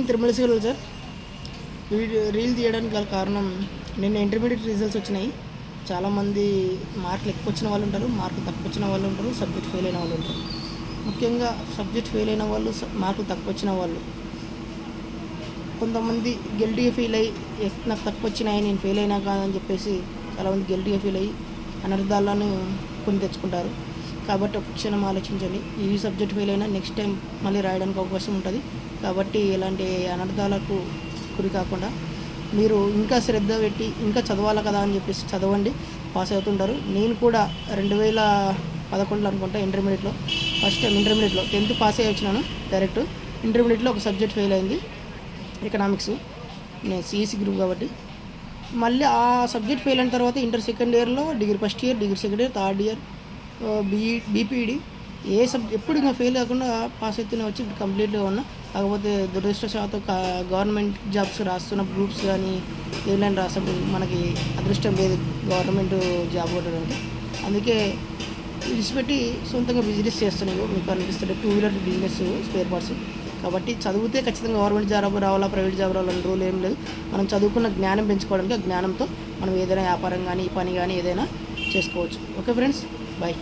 నేను తిరుమల వెళ్ళాలి sir. Video reel తీయడానికి గల కారణం నిన్న ఇంటర్మీడియట్ రిజల్ట్స్ వచ్చినాయి. చాలామంది మార్కులు ఎక్కువ వచ్చిన వాళ్ళు ఉంటారు మార్కులు తక్కువ వచ్చిన వాళ్ళు ఉంటారు సబ్జెక్ట్ ఫెయిల్ అయిన వాళ్ళు ఉంటారు. ముఖ్యంగా సబ్జెక్ట్ ఫెయిల్ అయిన వాళ్ళు స- మార్కులు తక్కువ వచ్చిన వాళ్ళు. కొంతమంది గిల్టీగా ఫీల్ అయ్యి నాకు తక్కువ వచ్చినాయి నేను ఫెయిల్ అయినా కాదని చెప్పేసి చాలామంది గిల్టీగా ఫీల్ అయ్యి అనర్థాలను కొని తెచ్చుకుంటారు. కాబట్టి ఒక క్షణం ఆలోచించండి. ఈ సబ్జెక్ట్ ఫెయిల్ అయినా నెక్స్ట్ టైం మళ్ళీ రాయడానికి అవకాశం ఉంటుంది. కాబట్టి ఇలాంటి అనర్థాలకు గురి కాకుండా మీరు ఇంకా శ్రద్ధ పెట్టి ఇంకా చదవాలి కదా అని చెప్పేసి చదవండి. పాస్ అవుతుంటారు. నేను కూడా రెండు వేల పదకొండులో అనుకుంటా ఇంటర్మీడియట్లో ఫస్ట్ టైం ఇంటర్మీడియట్లో టెన్త్ పాస్ అయ్యి వచ్చినాను డైరెక్ట్ ఇంటర్మీడియట్లో ఒక సబ్జెక్ట్ ఫెయిల్ అయింది ఎకనామిక్స్ నేను సిఎస్సి గ్రూప్ కాబట్టి. మళ్ళీ ఆ సబ్జెక్ట్ ఫెయిల్ అయిన తర్వాత ఇంటర్ సెకండ్ ఇయర్లో degree first year degree second year third year BE BPEd A sub ఎప్పుడు ఇంకా ఫెయిల్ కాకుండా పాస్ అయితేనే వచ్చి ఇప్పుడు కంప్లీట్గా ఉన్నా. కాకపోతే దురదృష్టశాతం గవర్నమెంట్ జాబ్స్ రాస్తున్న గ్రూప్స్ కానీ ఏదైనా రాసినప్పుడు మనకి అదృష్టం లేదు గవర్నమెంట్ జాబ్ కొట్టడానికి అందుకే విడిచిపెట్టి సొంతంగా బిజినెస్ చేస్తున్నాయి మీకు అనిపిస్తుంది two wheeler business spare parts. కాబట్టి చదివితే ఖచ్చితంగా గవర్నమెంట్ జాబ్ రావాలా ప్రైవేట్ జాబ్ రావాలని రూల్ ఏం లేదు. మనం చదువుకున్న జ్ఞానం పెంచుకోవడానికి ఆ జ్ఞానంతో మనం ఏదైనా వ్యాపారం కానీ పని కానీ ఏదైనా చేసుకోవచ్చు ఓకే ఫ్రెండ్స్ బాయ్